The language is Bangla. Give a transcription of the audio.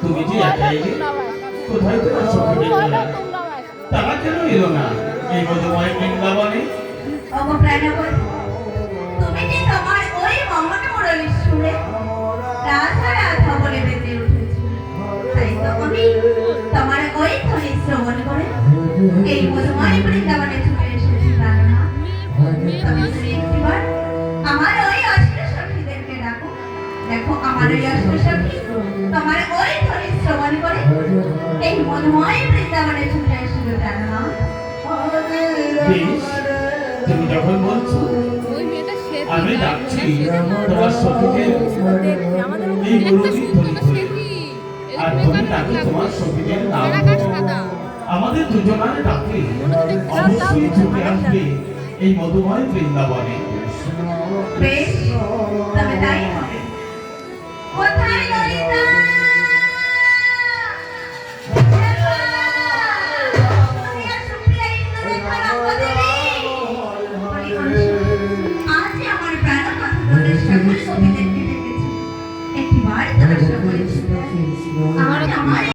তুমি যে একা এলে কোথায় তোমার সঙ্গে তারা কেন এলো না? এই মধুময় বৃন্দাবনে? ওগো প্রাণবধ তুমি যে তোমার ওই মঙ্গল মুরলীর সুরে রাধা রাধা বলে বেঁচে উঠেছো তাই তো আমি তোমার ওই ধ্বনি শ্রবণ করে এই মধুময় বৃন্দাবনে ছুটে এসেছি আমার ওই অষ্ট সখীদেরকে ডাকো দেখো আমার ওই অষ্ট সখী তোমার ওই শ্রবণ করে? এই মধুময় বৃন্দাবনে ছুটে এসেছিল প্রাণনা বেশ তুমি যখন বলছো ওই মেয়েটা সে আমি ডাকছি। তোমার সখীকে এই। সেটি আর তুমি ডাকো তোমার সখীদের নাম আমাদের দুজনার ডাকে। অবশ্যই ছুটে আসবে। এই মধুময় বৃন্দাবনে। বেশ। সাগর একটিবার আমার